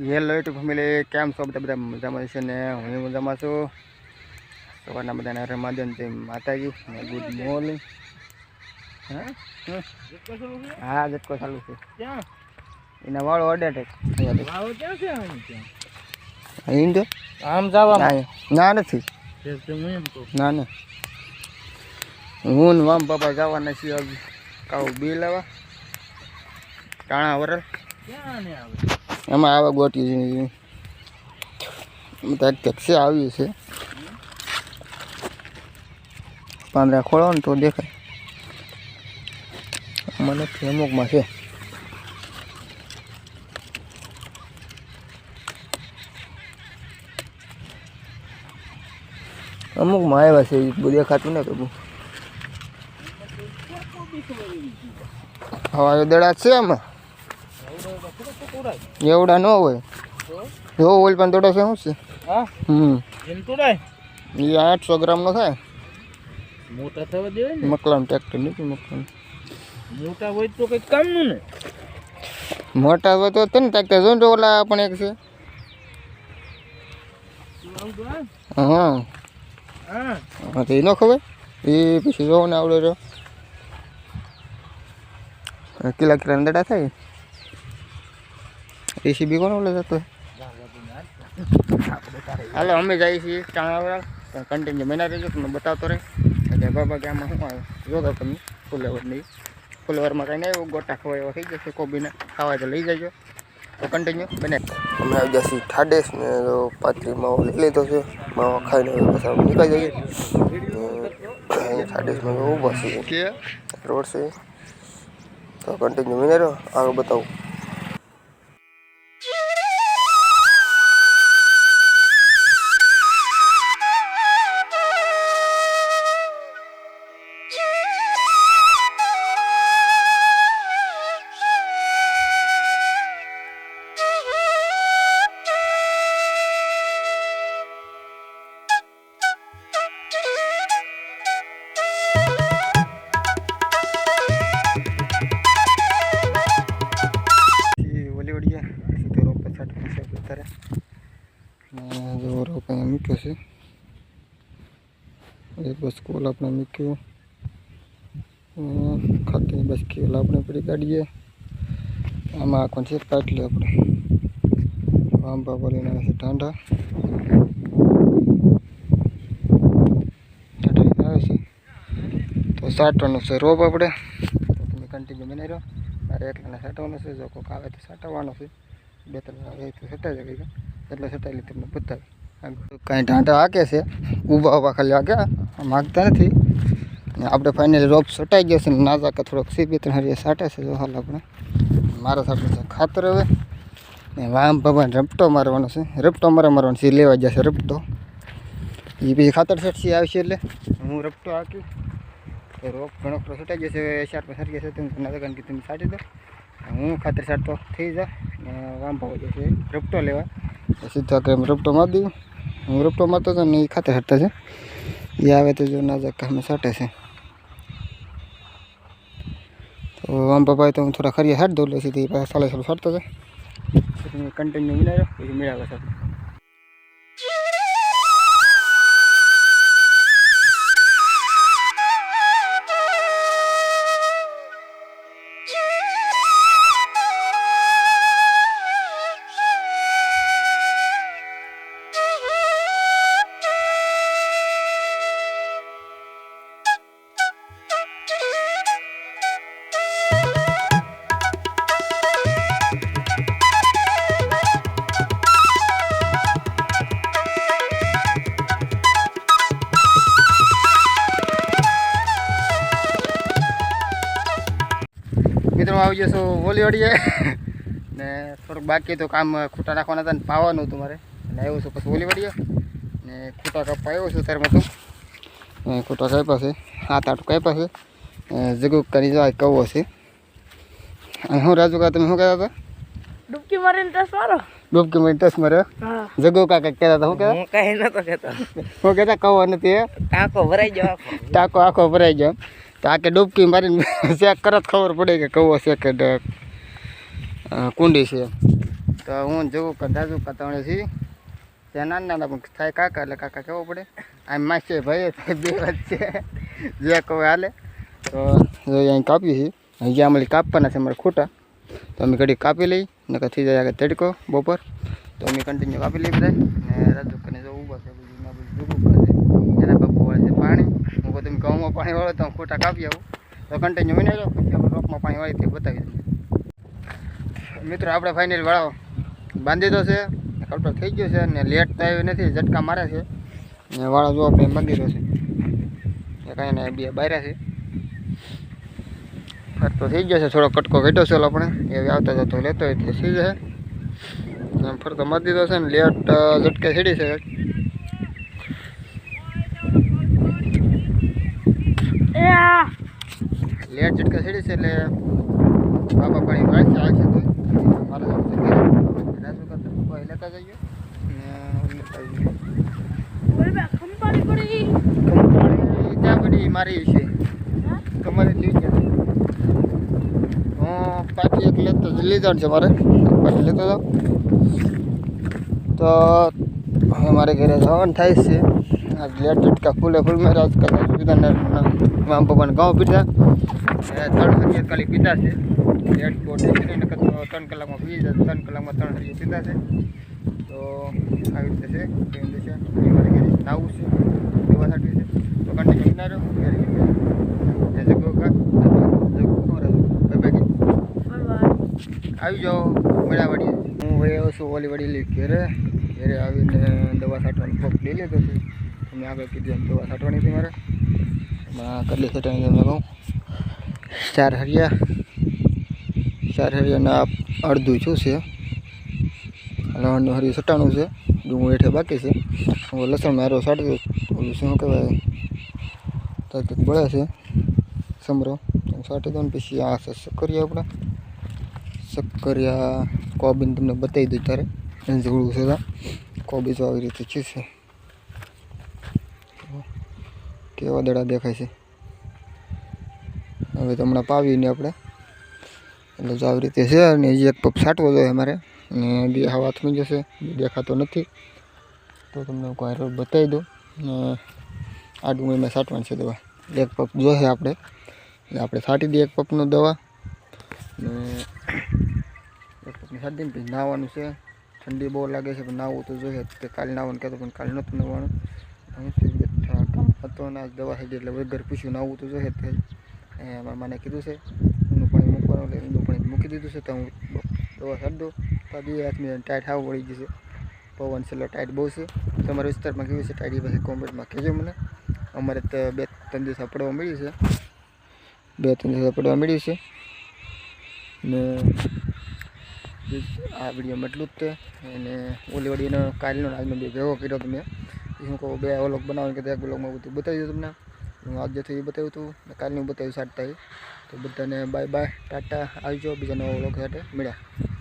Hello YouTube family કેમ છો બધા? બધા મજામાં છે ને? હું મજામાં છું. સવારના બધાને રમાદન જય માતાજી ને ગુડ મોર્નિંગ હા? ઝટકો ચાલુ છે. એના વાળો ક્યાં છે. આમ ના નથી. ના ના. હું વામ બાપા જવાના છીએ કાવ બી લેવા. ટાણા વરલ. ક્યાં આવે એમાં આવા ગોટી છે ત્યાં ટેક્સી આવી છે. પાંદડા ખોળો ને તો દેખાય. મને અમુકમાં છે. અમુકમાં આવ્યા છે બધું દેખાતું ને કબું હવા દડા છે આમાં એવડા ન હોય. જો. ઓઇલ પણ દોડો છે શું છે. હા? હમ. એ આઠસો ગ્રામનો થાય. મોટા થવા દેવાય ને? મકલામ ટ્રેક્ટર નથી મકલામ મોટા હોય તો કંઈક કામનું ને? મોટા હોય તો તને ટ્રેક્ટર જો ને ઓલા પણ એક છે. તો હા. હા. તો એ ન ખબર? એ પછી જોવો ને આવડે રહ્યો. કિલા કિલા દડા થાય. એસીબી કોણ ઓલે જતો. હાલો અમે જઈએ છીએ ચાણાવાળા કન્ટિન્યુ મહિના રહેજો તમને બતાવતો રહે. એટલે બાબા કે આમાં શું આવે? જોતો તમે ફુલેવર નહીં. ફુલેવરમાં કંઈ નહીં એવું ગોટા ખવાય એવા થઈ જશે કોબીને ખાવા તો લઈ જજો. તો કન્ટિન્યુ બને. અમે આવી જશે ઠાડેસ ને પાત્રી માવો લઈ લીધો છે. માવો ખાઈને પછી નીકળી જઈએ. ઠાડેસમાં ઊભા છે. રોડ છે. તો કન્ટિન્યુ મહિના રહ્યો આગળ બતાવું. મૂક્યો છે. એક બસ કોલ આપણે મૂક્યો. ખાતી બસ કેલ આપણે પડી કાઢીએ. આમાં આખો છે પાટલી આપણે. આંબા બોલીને છે ટાંડા આવે છે. તો સાટવાનું છે રોપ આપણે. તમે કન્ટિન્યુ બનાવી રહ્યો. મારે એકલાને સાટવાનું છે. જો કોઈક આવે તો સાટવાનો છે. બે ત્રણ આવે તો સટાઈ જાય એટલે સટાઈ તમને બતાવી. કાંઈ ઢાંટા હાકે છે ઊભા ઊભા ખાલી હાકે માગતા નથી ને આપણે ફાઇનલી રોપ સટાઈ ગયો છે ને ના કે થોડોક સી બે ત્રણ હરિયા સાટે છે જો હાલ આપણે મારા સાટું છે ખાતર હવે ને વામ ભગવાન રપટો મારવાનો છે રપટો મારે મારવાનો છે એ લેવા જશે રપટો એ પછી ખાતર સેટસી આવશે એટલે હું રપટો હાક્યું તો રોપ ઘણો ખરો સટાઈ જશે ચાર પાંચ સરી જશે તો હું ના કે તમે સાટી દો હું ખાતર સાટતો થઈ જાય ને વામ ભાવ જશે રપટો લેવા તો સીધા કે રપટો મારી દઉં હું રપટો મારતો હતો ને એ ખાતે હટતા છે. એ આવે તો જો ના જાય અમે સાટે છે. તો આમ પપ્પાએ તો હું થોડા ખરી હાટ દઉં એટલે સીધી પાછા સાલે સાલું સાટતો છે. કન્ટિન્યુ મિલાવ્યો પછી મેળવ્યો સાહેબ આવી જશો વોલી વળીએ ને થોડુંક બાકી તો કામ ખૂટા નાખવાના હતા ને પાવાનું હતું મારે. અને આવ્યો છું પછી વોલી વળીએ ને ખૂટા કાપવા આવ્યો છું તારમાં તું. ને ખૂટા કાપ્યા છે. હાથ આટું કાપ્યા છે. જગુક કરી જાય કવો છે. અને હું રાજુ કા તમે શું કહેતા હતા? ડૂબકી મારીને ટસ મારો? ડૂબકી મને ટસ મારે હા. જગુ કા કંઈક કહેતા હતા શું કહેતા? હું કઈ નતો કહેતો. હું કહેતા? કવો નથી તે ટાંકો ભરાઈ ગયો ટાંકો આખો ભરાઈ ગયો. આ કે ડૂબકી મારીને ચેક કરત ખબર પડે કે કવો છે કે કુંડી છે. તો હું જોઉં કે દાદુ કતાવણે છીએ. ત્યાં નાના નાના પણ થાય કાકા, એટલે કાકા કેવો પડે? આમ માસે ભાઈ બે છે. જે કહો હાલે. તો અહીં કાપીએ છીએ અહીંયા અમારી કાપવાના છે, અમારે ખોટા. તો અમે ઘડી કાપી લઈ, નકર થઈ જાય આગળ તડકો બપોર. તો અમે કન્ટિન્યુ કાપી લઈ બધા ને રાજુ કરીને જો ઊભા છે બધું ના બધું ભેગું કરે છે એના બાપુ વાળે છે પાણી હું કહું તમે ઘઉંમાં પાણી વાળો તો ખોટા કાપી આવું. તો કન્ટિન્યુ વિના રોપમાં પાણી વાળી તે બતાવી મિત્રો, આપણે ફાઇનલ વાળો બાંધી દો છે. કલ્પર થઈ ગયો છે ને લેટ તો આવ્યો નથી, ઝટકા મારે છે. ને વાળો જો આપણે બાંધી દો છે. કાંઈ ને બે બાર્યા છે. ફરતો થઈ ગયો છે, થોડો કટકો ઘટ્યો છે આપણે એ આવતા જતો લેતો એટલે થઈ જશે ફરતો મારી દીધો છે ને લેટ ઝટકે સીડી છે એ આ લેટ ઝટકે સીડી છે એટલે બાબા પાણી વાંચશે આવશે તો મારે જવું છે રાજુ કરતા? કોઈ લેતા જઈએ? ને ત્યાં બધી મારી છે. હા? તમારે જોઈ ગયા હું પાછી એક લેતો જ લીધો છે મારે. પાછી લેતો હતો તો હવે મારે ઘરે જવાનું થાય છે. આ લેટ ઝટકા ફૂલે ફૂલ મેં રાજ કરતા મામ પપ્પાને ઘઉં પીધા ત્રણ હરિયત ખાલી પીધા છે. ત્રણ કલાકમાં પી જાય, ત્રણ કલાકમાં ત્રણ હરિયત પીધા છે. તો આવી રીતે છે નાવું છે દવા સાટવી છે. તો કન્ટિન્યુ ના રહ્યો ઘરે આવી જાઓ મેળાવાડી હું ભાઈ આવ્યો છું ઓલી વાડી લઈ ઘરે. ઘરે આવીને દવા છાંટવાનો પગ લઈ લીધો છે. તમે આગળ કીધું એમ દવા છાંટવાની હતી મારે. એમાં લેશે ટાઈમ તમને કહું ચાર હરિયા. ચાર હરિયાના અડધું છું? છે લવણનું હરિયું સટાણું છે. ડુંગળ હેઠે બાકી છે. હું લસણ મારો છાંટી દઉં ઓલું શું કહેવાય? તરત બળે છે. સમરો સાટી દો ને પછી આ છે સક્કરિયા આપણા. શક્કરિયા કોબીને તમને બતાવી દઉં ત્યારે એને જોડું છે કોબી તો આવી રીતે છે. કેવા દડા દેખાય છે. હવે તો હમણાં પાવીને આપણે. એટલે જો આવી રીતે છે અને એક પપ છાંટવો જોઈએ મારે અને બે હવા થઈ જશે દેખાતો નથી. તો તમને કોઈ બતાવી દઉં. ને આ ડુંગળીમાં છાંટવાની છે દવા. એક પપ જોઈએ આપણે. એટલે આપણે છાંટી દઈએ એક પગનો દવા. ને એક પગને છાંટી ને પછી નાહવાનું છે. ઠંડી બહુ લાગે છે, પણ નાહવું તો જોઈએ. તે કાલે નાહવાનું કહેતો પણ કાલે નહોતું નાહવાનું હતો. ને આજ દવા થઈ એટલે વગર પૂછ્યું નાહવું તો જોઈએ તે. એ મારા માને કીધું છે, ઊંડું પાણી મૂકવાનું એટલે ઊંડું પાણી મૂકી દીધું છે, તો હું દવા છાડી દઉં. તો બે હાથની ટાઈટ હાવ વળી જશે પવન છેલ્લો ટાઈટ બહુ છે. તમારા વિસ્તારમાં કેવી છે ટાઈટ? પછી કોમેન્ટમાં કહેજો મને. અમારે તો બે ત્રણ દિવસ પડવા મળ્યું છે. બે ત્રણ દિવસ પડવા મળ્યું છે. ને આ વિડીયોમાં એટલું જ તે. અને ઓલી વડીનો કાલનો આજનો બે ભેગો કર્યો તમે શું કહું બે ઓલોક બનાવવાનું કે એક બ્લોગમાં બધું બતાવી દઉં તમને. હું આજે થયું બતાવ્યું હતું કાલનું બતાવ્યું તારીખ. તો બધાને બાય બાય ટાટા, આવજો બીજા નવા વ્લોગ સાથે. મળ્યા.